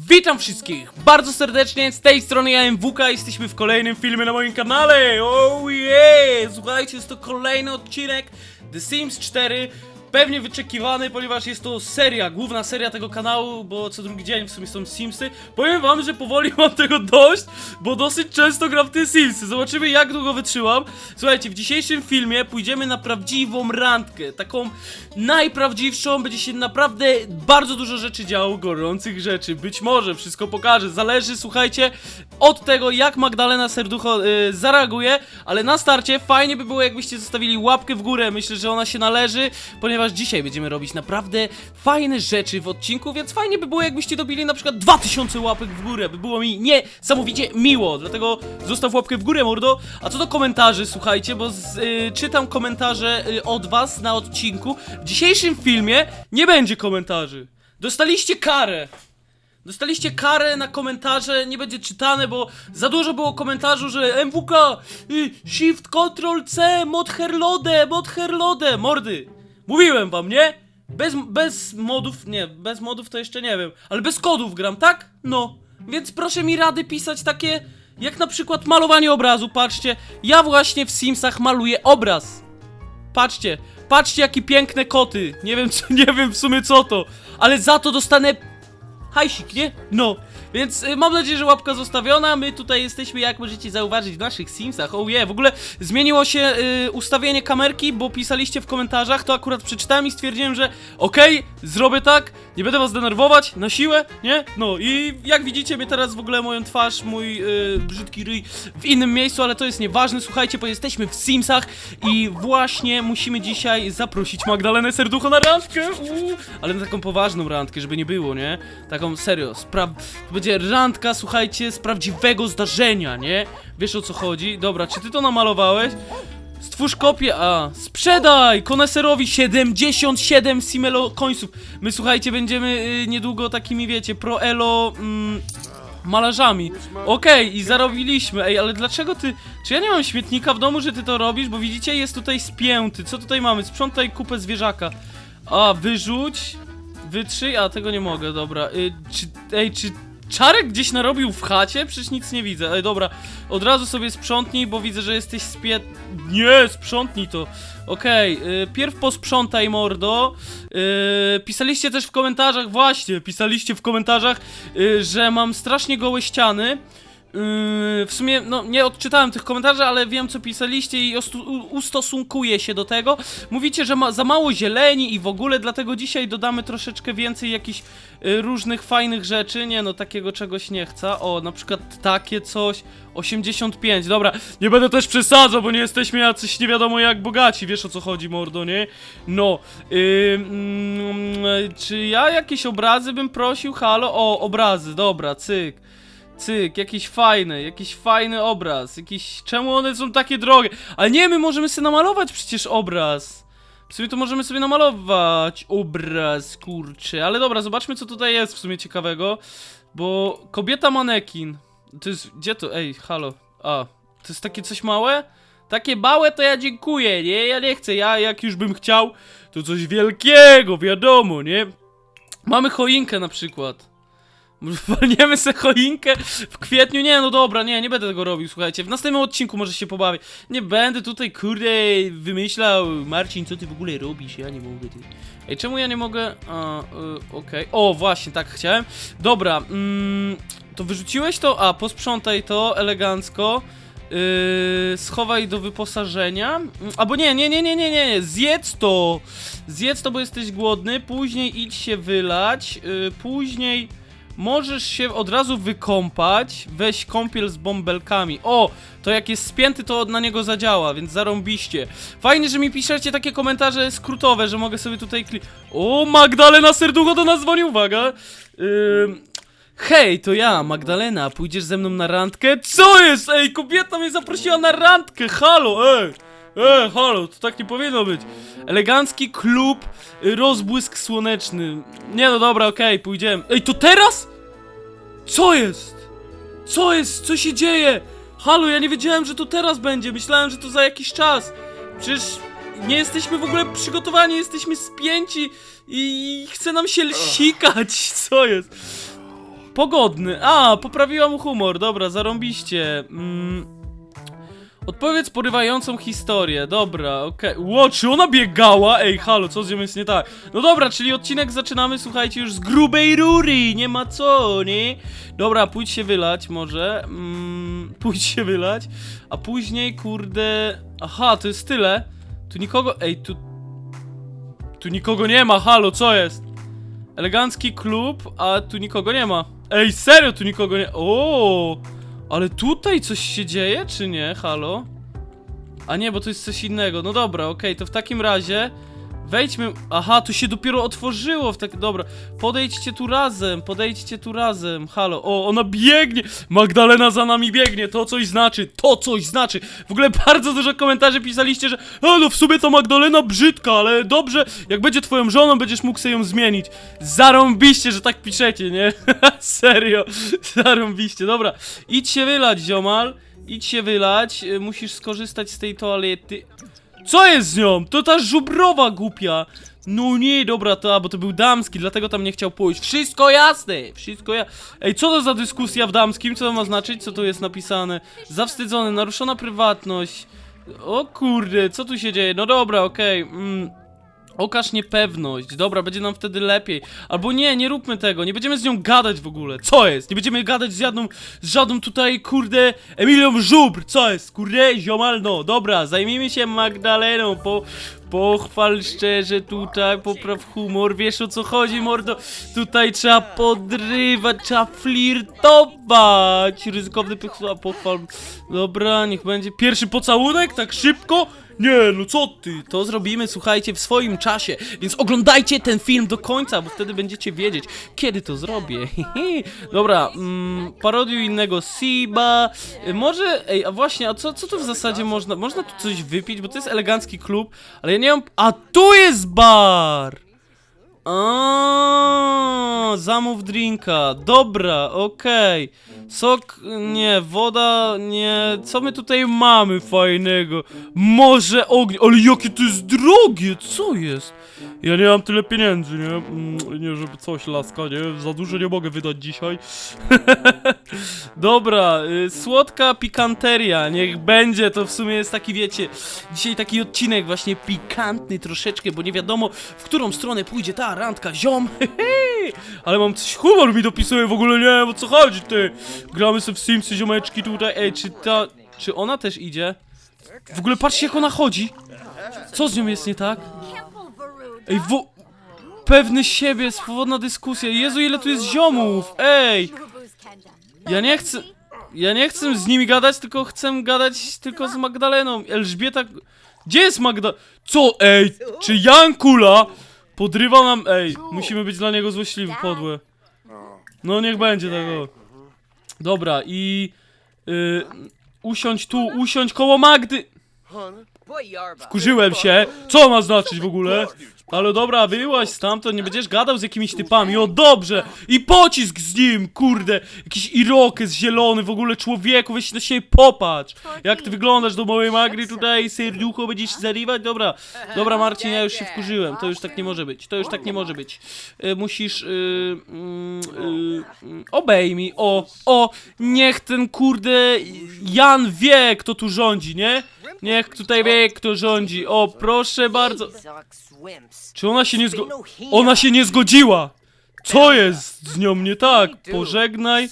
Witam wszystkich bardzo serdecznie, z tej strony ja MWK, jesteśmy w kolejnym filmie na moim kanale, oh yeah! Słuchajcie, jest to kolejny odcinek The Sims 4 Pewnie wyczekiwany, ponieważ jest to seria, główna seria tego kanału, bo co drugi dzień w sumie są Simsy. Powiem wam, że powoli mam tego dość, bo dosyć często gram w te Simsy. Zobaczymy jak długo wytrzymam. Słuchajcie, w dzisiejszym filmie pójdziemy na prawdziwą randkę, taką najprawdziwszą, będzie się naprawdę bardzo dużo rzeczy działo, gorących rzeczy. Być może wszystko pokażę, zależy, słuchajcie, od tego jak Magdalena Serducho y, zareaguje, ale na starcie fajnie by było jakbyście zostawili łapkę w górę, myślę, że ona się należy, ponieważ dzisiaj będziemy robić naprawdę fajne rzeczy w odcinku, więc fajnie by było jakbyście dobili na przykład 2000 łapek w górę, by było mi niesamowicie miło, dlatego zostaw łapkę w górę, mordo. A co do komentarzy, słuchajcie, bo z, y, czytam komentarze y, od was na odcinku. W dzisiejszym filmie nie będzie komentarzy. Dostaliście karę. Dostaliście karę na komentarze, nie będzie czytane, bo za dużo było komentarzu, że MWK, y, Shift, Ctrl, C, mod herlode, mod herlode, mordy. Mówiłem wam, nie? Bez, bez modów, nie, bez modów to jeszcze nie wiem, ale bez kodów gram, tak? No, więc proszę mi rady pisać takie, jak na przykład malowanie obrazu, patrzcie, ja właśnie w Simsach maluję obraz. Patrzcie, patrzcie jakie piękne koty, nie wiem, co, nie wiem w sumie co to, ale za to dostanę hajsik, nie? No, więc y, mam nadzieję, że łapka zostawiona. My tutaj jesteśmy, jak możecie zauważyć, w naszych Simsach. Oh yeah, w ogóle zmieniło się y, ustawienie kamerki, bo pisaliście w komentarzach, to akurat przeczytałem i stwierdziłem, że okej, zrobię tak, nie będę was denerwować, na siłę, nie? No i jak widzicie mnie teraz w ogóle moją twarz, mój y, brzydki ryj w innym miejscu, ale to jest nieważne, słuchajcie, bo jesteśmy w Simsach i właśnie musimy dzisiaj zaprosić Magdalenę Serducho na randkę, uuu, ale na taką poważną randkę, żeby nie było, nie? Taką serio, spraw... Randka, słuchajcie, z prawdziwego zdarzenia, nie? Wiesz o co chodzi? Dobra, czy ty to namalowałeś? Stwórz kopię, a sprzedaj koneserowi 77 Simelo końców. My słuchajcie, będziemy y, niedługo takimi, wiecie, pro elo mm, malarzami. Okej, i zarobiliśmy. Ej, ale dlaczego ty. Czy ja nie mam śmietnika w domu, że ty to robisz? Bo widzicie, jest tutaj spięty. Co tutaj mamy? Sprzątaj kupę zwierzaka. A, wyrzuć. Wytrzyj, a tego nie mogę, dobra. Y, czy, ej, czy Czarek gdzieś narobił w chacie? Przecież nic nie widzę. Ej, dobra, od razu sobie sprzątnij, bo widzę, że jesteś spie... Nie, sprzątnij to. Okej, y, pierw posprzątaj, mordo. Y, pisaliście też w komentarzach, właśnie, pisaliście w komentarzach, y, że mam strasznie gołe ściany. Yy, w sumie, no nie odczytałem tych komentarzy, ale wiem co pisaliście i ustosunkuję się do tego. Mówicie, że ma za mało zieleni i w ogóle, dlatego dzisiaj dodamy troszeczkę więcej jakichś y, różnych fajnych rzeczy. Nie no, takiego czegoś nie chcę. O, na przykład takie coś. 85, dobra, nie będę też przesadzał, bo nie jesteśmy jacyś nie wiadomo jak bogaci, wiesz o co chodzi, mordo, nie? No, yy, mm, czy ja jakieś obrazy bym prosił? Halo? O, obrazy, dobra, cyk. Cyk, jakiś fajny, jakiś fajny obraz, jakiś... Czemu one są takie drogie? Ale nie, my możemy sobie namalować przecież obraz. W sumie to możemy sobie namalować obraz, kurczę. Ale dobra, zobaczmy co tutaj jest w sumie ciekawego. Bo kobieta manekin. To jest... Gdzie to? Ej, halo. A, to jest takie coś małe? Takie małe to ja dziękuję, nie? Ja nie chcę, ja jak już bym chciał, to coś wielkiego, wiadomo, nie? Mamy choinkę na przykład. Walniemy se choinkę w kwietniu? Nie, no dobra, nie, nie będę tego robił, słuchajcie. W następnym odcinku może się pobawię. Nie będę tutaj, kurde, wymyślał. Marcin, co ty w ogóle robisz? Ja nie mogę, ty. Ej, czemu ja nie mogę? A, y, okej. O, właśnie, tak chciałem. Dobra, mm, to wyrzuciłeś to? A, posprzątaj to elegancko. Yy, schowaj do wyposażenia. Mm, Albo nie, nie, nie, nie, nie, nie, zjedz to! Zjedz to, bo jesteś głodny. Później idź się wylać. Yy, później. Możesz się od razu wykąpać, weź kąpiel z bąbelkami. O, to jak jest spięty, to na niego zadziała, więc zarąbiście. Fajnie, że mi piszecie takie komentarze skrótowe, że mogę sobie tutaj klik... O, Magdalena Serducho do nas dzwoni, uwaga! Hej, to ja, Magdalena, pójdziesz ze mną na randkę? Co jest? Ej, kobieta mnie zaprosiła na randkę, halo, ej! Ej, halo, to tak nie powinno być. Elegancki klub, y, rozbłysk słoneczny. Nie no dobra, okej, pójdziemy. Ej, to teraz? Co jest? Co jest? Co się dzieje? Halo, ja nie wiedziałem, że to teraz będzie. Myślałem, że to za jakiś czas. Przecież nie jesteśmy w ogóle przygotowani, jesteśmy spięci i chce nam się sikać. Co jest? Pogodny. A, poprawiła mu humor. Dobra, zarąbiście. Mm. Odpowiedz porywającą historię. Dobra, okej. Ło, czy ona biegała? Ej, halo, co z nią jest nie tak? No dobra, czyli odcinek zaczynamy, słuchajcie, już z grubej rury. Nie ma co, nie? Dobra, pójdź się wylać może. Mm, pójdź się wylać. A później, kurde... Aha, to jest tyle. Tu nikogo... Ej, tu... Tu nikogo nie ma, halo, co jest? Elegancki klub, a tu nikogo nie ma. Ej, serio, tu nikogo nie... O, Ale tutaj coś się dzieje, czy nie? Halo? A nie, bo to jest coś innego. No dobra, okej, to w takim razie... Wejdźmy... Aha, tu się dopiero otworzyło w tak... Dobra, podejdźcie tu razem, podejdźcie tu razem. Halo, o, ona biegnie! Magdalena za nami biegnie, to coś znaczy, to coś znaczy. W ogóle bardzo dużo komentarzy pisaliście, że a no w sumie to Magdalena brzydka, ale dobrze, jak będzie twoją żoną, będziesz mógł sobie ją zmienić. Zarąbiście, że tak piszecie, nie? Serio, zarąbiście. Dobra, idź się wylać, ziomal. Idź się wylać, y, musisz skorzystać z tej toalety. Co jest z nią? To ta żubrowa głupia. No nie, dobra, to, bo to był damski, dlatego tam nie chciał pójść. Wszystko jasne, wszystko ja... Ej, co to za dyskusja w damskim? Co to ma znaczyć? Co tu jest napisane? Zawstydzony, naruszona prywatność. O kurde, co tu się dzieje? No dobra, okej. Mm. Okaż niepewność, dobra, będzie nam wtedy lepiej. Albo nie, nie róbmy tego, nie będziemy z nią gadać w ogóle. Co jest? Nie będziemy gadać z żadną, z żadną tutaj, kurde, Emilią Żubr. Co jest? Kurde, ziomal, no, dobra, zajmijmy się Magdaleną, po, pochwal szczerze tutaj, popraw humor, wiesz o co chodzi, mordo? Tutaj trzeba podrywać, trzeba flirtować. Ryzykowny pochwal. Dobra, niech będzie pierwszy pocałunek, tak szybko. Nie, no co ty? To zrobimy, słuchajcie, w swoim czasie, więc oglądajcie ten film do końca, bo wtedy będziecie wiedzieć, kiedy to zrobię. Dobra, mm, parodiuj innego Siba. Y, Może, ej, a właśnie, a co, co tu w zasadzie można? Można tu coś wypić, bo to jest elegancki klub, ale ja nie mam... A tu jest bar! A, zamów drinka. Dobra, okej. Sok, nie, woda, nie. Co my tutaj mamy fajnego? Morze ognia. Ale jakie to jest drogie, co jest? Ja nie mam tyle pieniędzy, nie? Mm, Nie, żeby coś laska, nie? Za dużo nie mogę wydać dzisiaj. Dobra, y, słodka pikanteria, niech będzie, to w sumie jest taki, wiecie, dzisiaj taki odcinek właśnie pikantny troszeczkę, bo nie wiadomo, w którą stronę pójdzie ta randka, ziom, ale mam coś, humor mi dopisuje w ogóle, nie o co chodzi, ty, gramy sobie w Simsy, ziomeczki tutaj, ej, czy ta, czy ona też idzie? W ogóle patrzcie jak ona chodzi, co z nią jest nie tak? Ej, wo... Pewny siebie, swobodna dyskusja, Jezu, ile tu jest ziomów, ej! Ja nie chcę. Ja nie chcę z nimi gadać, tylko chcę gadać tylko z Magdaleną. Elżbieta. Gdzie jest Magda? Co? Ej! Czy Jankula podrywa nam. Ej, musimy być dla niego złośliwi, podłe. No niech będzie tego. Dobra, i. Y, usiądź tu, usiądź koło Magdy. Wkurzyłem się. Co ma znaczyć w ogóle? Ale dobra, wyłaź stamtąd, nie będziesz gadał z jakimiś typami, o dobrze! I pocisk z nim, kurde! Jakiś irokes zielony, w ogóle człowieku, weź na siebie popatrz! Jak ty wyglądasz do mojej Magry tutaj, serducho będziesz zarywać? Dobra, dobra Marcin, ja już się wkurzyłem, to już tak nie może być, to już tak nie może być. Y, musisz, y, y, mm, obejmij, o, o, niech ten kurde Jan wie, kto tu rządzi, nie? Niech tutaj wie, kto rządzi, o, proszę bardzo. Czy ona się nie zgo... Ona się nie zgodziła! Co jest z nią nie tak? Pożegnaj.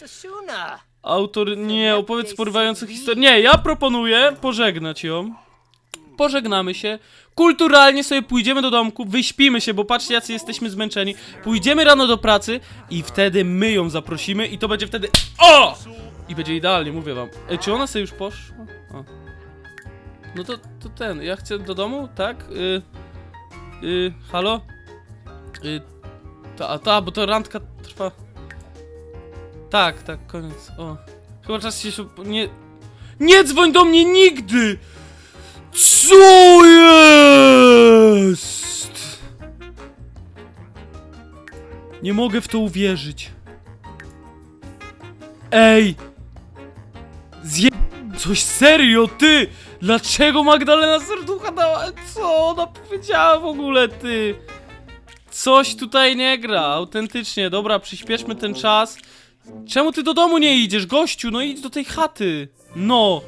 Autor, nie, opowiedz porywającą historię. Nie, ja proponuję pożegnać ją. Pożegnamy się. Kulturalnie sobie pójdziemy do domku, wyśpimy się, bo patrzcie jacy jesteśmy zmęczeni. Pójdziemy rano do pracy i wtedy my ją zaprosimy i to będzie wtedy... O! I będzie idealnie, mówię wam. Ej, czy ona sobie już poszła? O. No to, to ten, ja chcę do domu, tak? Y Y, halo? Y, ta, ta, bo to randka trwa. Tak, tak, koniec. O. Chyba czas się. szu- Nie. Nie dzwoń do mnie nigdy! Co jest? Nie mogę w to uwierzyć. Ej! Zje... Coś serio, ty! Dlaczego Magdalena Serducha dała? Co ona powiedziała w ogóle, ty? Coś tutaj nie gra, autentycznie. Dobra, przyspieszmy ten czas. Czemu ty do domu nie idziesz, gościu? No idź do tej chaty. No.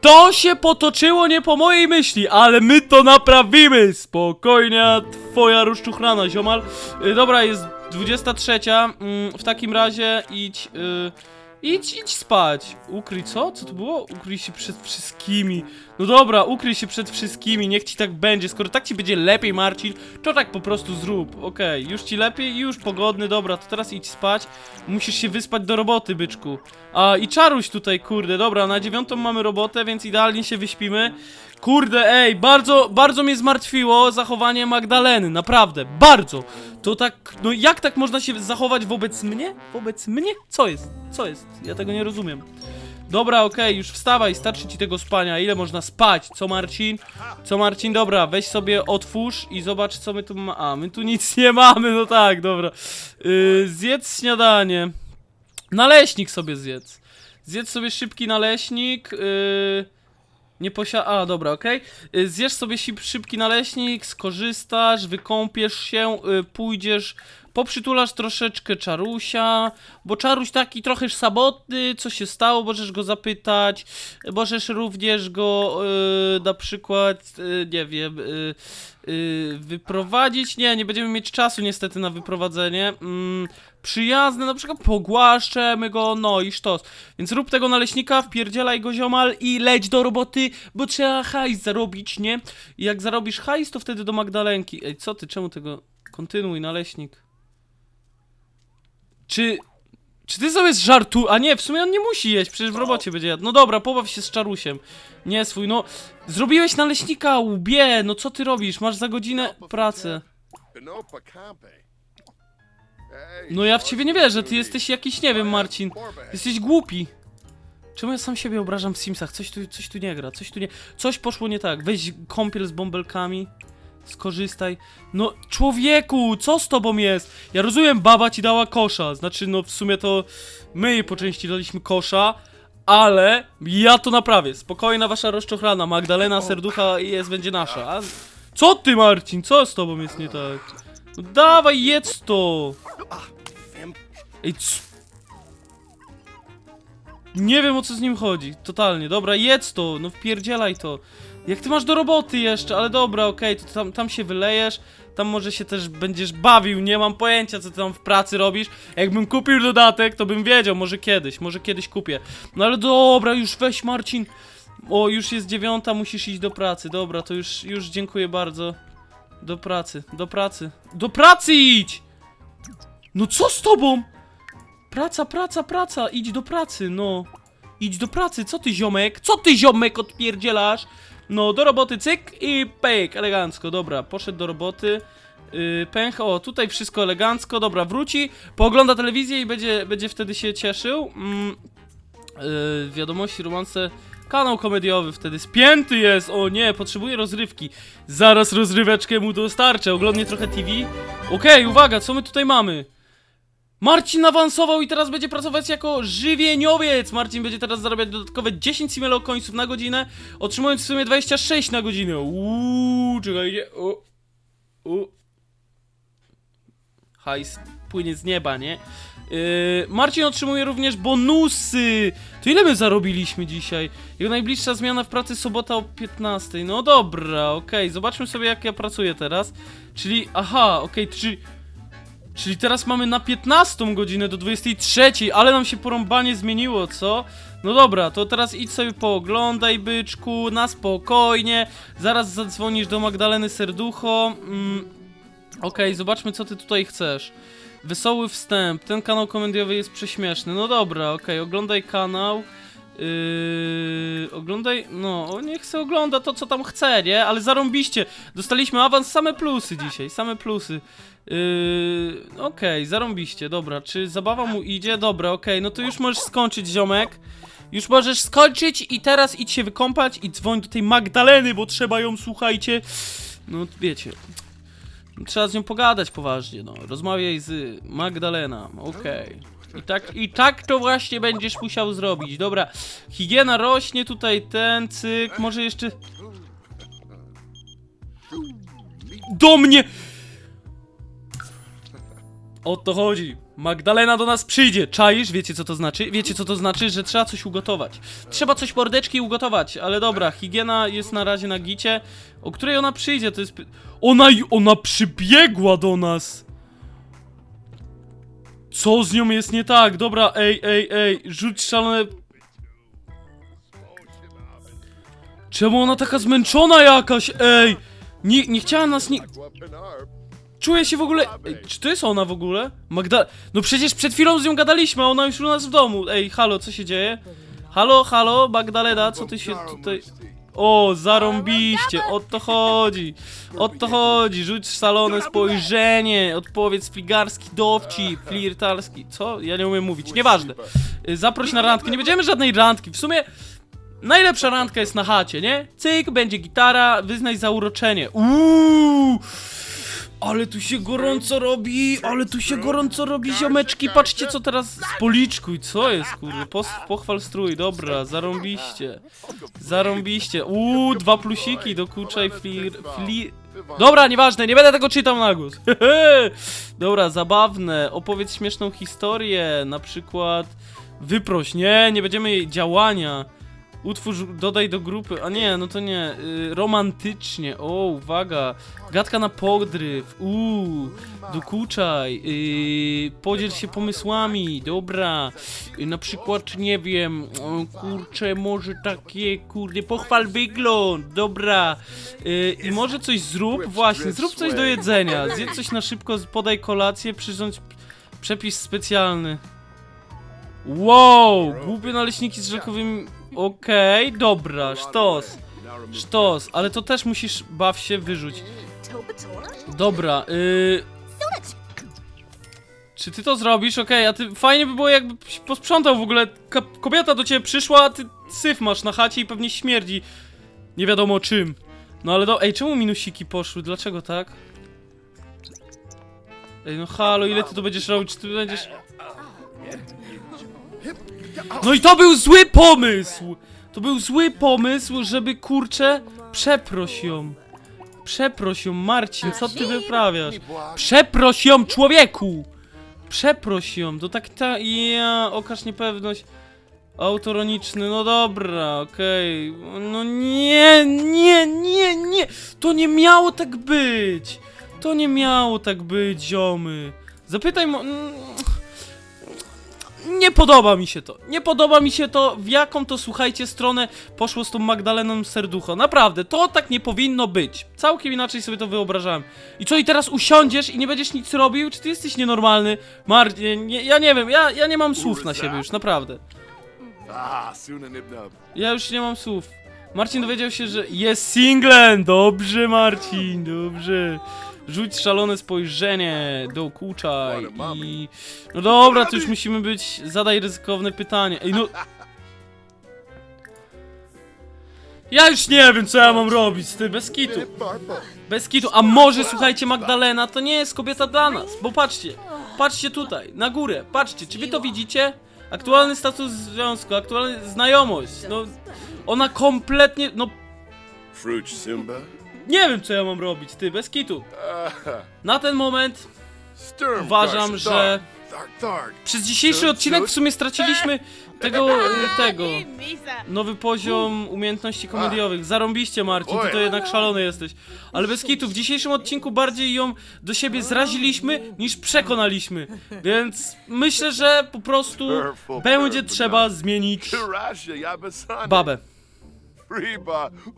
To się potoczyło nie po mojej myśli, ale my to naprawimy! Spokojnie, twoja rozczuchrana, ziomal. Y, dobra, jest 23. Mm, w takim razie idź. Y, idź, idź spać. Ukryj co? Co to było? Ukryj się przed wszystkimi. No dobra, ukryj się przed wszystkimi, niech ci tak będzie. Skoro tak ci będzie lepiej, Marcin, to tak po prostu zrób. Okej, już ci lepiej, już pogodny, dobra, to teraz idź spać. Musisz się wyspać do roboty, byczku. A i czaruś tutaj, kurde, dobra, na dziewiątą mamy robotę, więc idealnie się wyśpimy. Kurde, ej, bardzo, bardzo mnie zmartwiło zachowanie Magdaleny, naprawdę, bardzo. To tak, no jak tak można się zachować wobec mnie? Wobec mnie? Co jest? Co jest? Ja tego nie rozumiem. Dobra, okej, już wstawaj, starczy ci tego spania. Ile można spać? Co Marcin? Co Marcin? Dobra, weź sobie otwórz i zobacz co my tu mamy. A, my tu nic nie mamy, no tak, dobra. Yy, zjedz śniadanie. Naleśnik sobie zjedz. Zjedz sobie szybki naleśnik. Yy, nie posia... A, dobra, okej. Yy, Zjesz sobie szybki naleśnik, skorzystasz, wykąpiesz się, yy, pójdziesz, poprzytulasz troszeczkę Czarusia, bo Czaruś taki trochę samotny, co się stało, możesz go zapytać, możesz również go yy, na przykład, yy, nie wiem, yy, yy, wyprowadzić, nie, nie będziemy mieć czasu niestety na wyprowadzenie, mm, przyjazne, na przykład pogłaszczemy go, no i sztos. Więc rób tego naleśnika, wpierdzielaj go ziomal i leć do roboty, bo trzeba hajs zarobić, nie? I jak zarobisz hajs, to wtedy do Magdalenki. Ej, co ty, czemu tego... Kontynuuj, naleśnik. Czy... Czy ty sobie żartu... A nie, w sumie on nie musi jeść, przecież w robocie będzie jadł. No dobra, pobaw się z czarusiem. Nie swój, no... Zrobiłeś naleśnika, łbie, no co ty robisz? Masz za godzinę pracę. No ja w ciebie nie wierzę, ty jesteś jakiś, nie wiem, Marcin. Jesteś głupi. Czemu ja sam siebie obrażam w Simsach? Coś tu, coś tu nie gra, coś tu nie... Coś poszło nie tak. Weź kąpiel z bąbelkami. Skorzystaj. No, człowieku, co z tobą jest? Ja rozumiem, baba ci dała kosza. Znaczy, no w sumie to my jej po części daliśmy kosza, ale ja to naprawię. Spokojna wasza rozczochrana. Magdalena serducha jest, będzie nasza. A... Co ty, Marcin? Co z tobą jest nie tak? No dawaj, jedz to! Ej, c... Nie wiem o co z nim chodzi, totalnie. Dobra, jedz to, no wpierdzielaj to. Jak ty masz do roboty jeszcze, ale dobra, okej, to tam, tam się wylejesz, tam może się też będziesz bawił, nie mam pojęcia co ty tam w pracy robisz. Jakbym kupił dodatek, to bym wiedział, może kiedyś, może kiedyś kupię. No ale dobra, już weź Marcin. O, już jest dziewiąta, musisz iść do pracy, dobra, to już, już dziękuję bardzo. Do pracy, do pracy. Do pracy idź! No co z tobą? Praca, praca, praca, idź do pracy, no. Idź do pracy, co ty ziomek? Co ty ziomek odpierdzielasz? No, do roboty, cyk i pyk, elegancko, dobra, poszedł do roboty. Yy, pęch, o, tutaj wszystko elegancko, dobra, wróci, poogląda telewizję i będzie, będzie wtedy się cieszył. Mm, yy, wiadomości, romanse, kanał komediowy wtedy spięty jest, o nie, potrzebuje rozrywki. Zaraz rozryweczkę mu dostarczę, oglądnie trochę TV. Okej, uwaga, co my tutaj mamy? Marcin awansował i teraz będzie pracować jako żywieniowiec. Marcin będzie teraz zarabiać dodatkowe 10 simelo końców na godzinę, otrzymując w sumie 26 na godzinę. Uuu, czekajcie. O, o. Hajs płynie z nieba, nie? Yy, Marcin otrzymuje również bonusy. To ile my zarobiliśmy dzisiaj? Jego najbliższa zmiana w pracy sobota o 15. No dobra, okej. Zobaczmy sobie jak ja pracuję teraz. Czyli, aha, okej, czyli... Czyli teraz mamy na 15 godzinę do 23, ale nam się porąbanie zmieniło, co? No dobra, to teraz idź sobie pooglądaj, byczku, na spokojnie. Zaraz zadzwonisz do Magdaleny Serducho. Mm, Okej, zobaczmy co ty tutaj chcesz. Wesoły wstęp, ten kanał komediowy jest prześmieszny. No dobra, okej, oglądaj kanał. Yy, oglądaj, no, niech se ogląda to, co tam chce, nie? Ale zarąbiście, dostaliśmy awans, same plusy dzisiaj, same plusy. Yy, okej, zarąbiście, dobra, czy zabawa mu idzie? Dobra, okej, no to już możesz skończyć, ziomek. Już możesz skończyć i teraz idź się wykąpać i dzwoń do tej Magdaleny, bo trzeba ją, słuchajcie, no wiecie, trzeba z nią pogadać poważnie, no, rozmawiaj z Magdalena, okej. I tak, I tak to właśnie będziesz musiał zrobić. Dobra, higiena rośnie, tutaj ten cyk, może jeszcze... Do mnie! O to chodzi. Magdalena do nas przyjdzie. Czaisz? Wiecie co to znaczy? Wiecie co to znaczy? Że trzeba coś ugotować. Trzeba coś mordeczki ugotować, ale dobra, higiena jest na razie na gicie. O której ona przyjdzie? To jest... Ona, ona przybiegła do nas! Co z nią jest nie tak? Dobra, ej, ej, ej, rzuć szalone... Czemu ona taka zmęczona jakaś, ej? Nie, nie chciała nas nie... Czuję się w ogóle... Ej, czy to jest ona w ogóle? Magda... No przecież przed chwilą z nią gadaliśmy, a ona już u nas w domu. Ej, halo, co się dzieje? Halo, halo, Magdalena, co ty się tutaj... O, zarąbiście, o to chodzi. O to chodzi, rzuć szalone spojrzenie, odpowiedz fligarski dowcip, flirtalski. Co? Ja nie umiem mówić, nieważne. Zaproś na randkę, nie będziemy żadnej randki. W sumie najlepsza randka jest na chacie, nie? Cyk, będzie gitara, wyznaj zauroczenie. Uuu! Ale tu się gorąco robi, ale tu się gorąco robi, ziomeczki, patrzcie co teraz policzkuj, co jest, kurde, pochwal strój, dobra, zarąbiście, zarąbiście, uuu, dwa plusiki, dokuczaj flir, flir, dobra, nieważne, nie będę tego czytał na głos, dobra, zabawne, opowiedz śmieszną historię, na przykład, wyproś, nie, nie będziemy jej działania, Utwórz, dodaj do grupy, a nie, no to nie, y, romantycznie, o, uwaga, gadka na podryw, uuu, dokuczaj, y, podziel się pomysłami, dobra, y, na przykład, nie wiem, o, kurczę, może takie, kurde, pochwal wygląd, dobra, y, i może coś zrób, właśnie, zrób coś do jedzenia, zjedz coś na szybko, podaj kolację, przyrządź przepis specjalny. Wow, głupie naleśniki z rzekowymi. Okej, dobra, sztos. Sztos, ale to też musisz baw się wyrzuć. Dobra, yy. Czy ty to zrobisz? Okej, a ty fajnie by było jakby posprzątał w ogóle. Ka kobieta do ciebie przyszła, a ty syf masz na chacie i pewnie śmierdzi. Nie wiadomo czym. No ale do. Ej, czemu minusiki poszły? Dlaczego tak? Ej, no halo, ile ty to będziesz robić? Czy ty będziesz. No i to był zły pomysł! To był zły pomysł, żeby kurczę przeproś ją. Przeproś ją, Marcin, co ty wyprawiasz? Przeproś ją, człowieku! Przeproś ją, to tak ta... Ja, okaż niepewność. Autoroniczny, no dobra, okej. No nie, nie, nie, nie! To nie miało tak być! To nie miało tak być, ziomy. Zapytaj mo... Nie podoba mi się to. Nie podoba mi się to, w jaką to, słuchajcie, stronę poszło z tą Magdaleną Serducho. Naprawdę, to tak nie powinno być. Całkiem inaczej sobie to wyobrażałem. I co, i teraz usiądziesz i nie będziesz nic robił? Czy ty jesteś nienormalny? Mar... Nie, ja nie wiem, ja, ja nie mam słów na siebie już, naprawdę. Ah. Ja już nie mam słów. Marcin dowiedział się, że jest singlem. Dobrze, Marcin, dobrze. Rzuć szalone spojrzenie, dokuczaj i... No dobra, to już musimy być... Zadaj ryzykowne pytanie. Ej, no... Ja już nie wiem, co ja mam robić, ty, bez kitu. Bez kitu. A może, słuchajcie, Magdalena to nie jest kobieta dla nas, bo patrzcie. Patrzcie tutaj, na górę, patrzcie, czy wy to widzicie? Aktualny status związku, aktualna znajomość, no... Ona kompletnie, no... Fruit Simba. Nie wiem, co ja mam robić, ty, bez kitu. Na ten moment. Uważam, że- Dark, dark. przez dzisiejszy odcinek w sumie straciliśmy tego, y, tego... Nowy poziom umiejętności komediowych. Zarąbiście, Marcin, ty to jednak szalony jesteś. Ale bez kitu, w dzisiejszym odcinku bardziej ją do siebie zraziliśmy niż przekonaliśmy. Więc myślę, że po prostu będzie trzeba zmienić babę.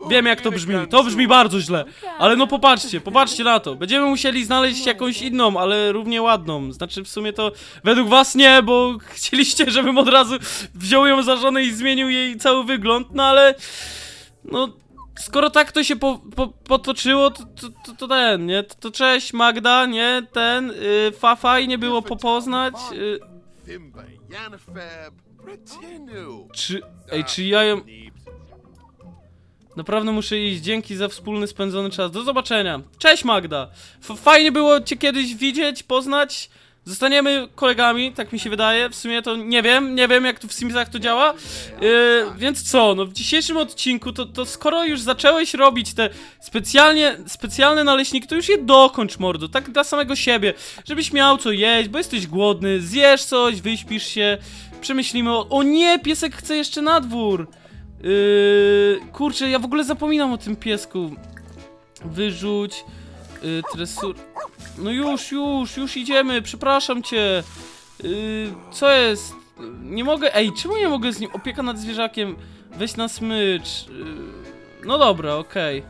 Wiem jak to brzmi, to brzmi bardzo źle. Ale no popatrzcie, popatrzcie na to. Będziemy musieli znaleźć jakąś inną, ale równie ładną. Znaczy w sumie to według was nie, bo chcieliście, żebym od razu wziął ją za żonę i zmienił jej cały wygląd, no ale... No... Skoro tak to się po, po, potoczyło, to, to, to, to ten, nie? To, to cześć Magda, nie? Ten, y, fa, fajnie było popoznać. Y, czy, ej, czy ja ją... Naprawdę muszę iść. Dzięki za wspólny spędzony czas. Do zobaczenia. Cześć Magda. F fajnie było cię kiedyś widzieć, poznać. Zostaniemy kolegami, tak mi się wydaje. W sumie to nie wiem, nie wiem jak to w Simsach to działa. Yy, więc co, no w dzisiejszym odcinku to, to skoro już zacząłeś robić te specjalnie, specjalne naleśniki, to już je dokończ mordo, tak dla samego siebie, żebyś miał co jeść, bo jesteś głodny, zjesz coś, wyśpisz się, przemyślimy o... O nie, piesek chce jeszcze na dwór! Yy, kurczę, ja w ogóle zapominam o tym piesku. Wyrzuć, yy, tresur... No już, już, już idziemy, przepraszam cię. Yy, co jest? Nie mogę. Ej, czemu nie mogę z nim? Opieka nad zwierzakiem. Weź na smycz. Yy, no dobra, okej.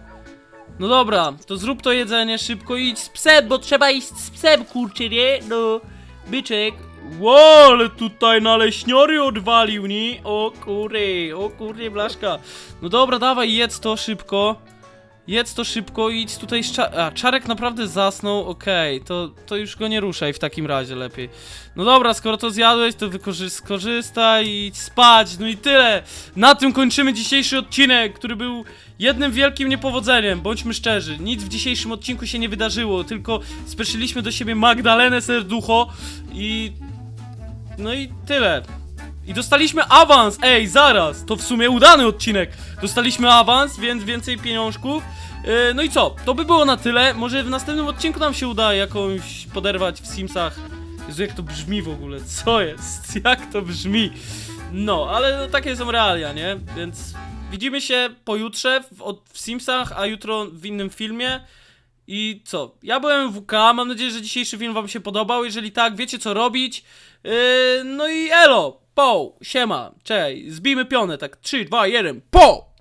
No dobra, to zrób to jedzenie szybko idź z psem, bo trzeba iść z psem, kurczę, nie? No, byczek. Ło, ale tutaj naleśniory odwalił, nie? O kury, o kury, blaszka. No dobra, dawaj, jedz to szybko. Jedz to szybko i idź tutaj z cza- A, Czarek naprawdę zasnął, okej, to, to już go nie ruszaj w takim razie lepiej. No dobra, skoro to zjadłeś, to wykorzy- skorzystaj i idź spać, no i tyle. Na tym kończymy dzisiejszy odcinek, który był jednym wielkim niepowodzeniem, bądźmy szczerzy. Nic w dzisiejszym odcinku się nie wydarzyło, tylko spieszyliśmy do siebie Magdalenę Serducho i... No i tyle. I dostaliśmy awans! Ej, zaraz! To w sumie udany odcinek! Dostaliśmy awans, więc więcej pieniążków. Yy, no i co? To by było na tyle. Może w następnym odcinku nam się uda jakąś poderwać w Simsach. Jezu, jak to brzmi w ogóle? Co jest? Jak to brzmi? No, ale no, takie są realia, nie? Więc widzimy się pojutrze w, w Simsach, a jutro w innym filmie. I co? Ja byłem WK, mam nadzieję, że dzisiejszy film wam się podobał. Jeżeli tak, wiecie co robić. Yy, no i elo! Po! Siema! Cześć! Zbijmy pionę, tak 3, 2, 1, po!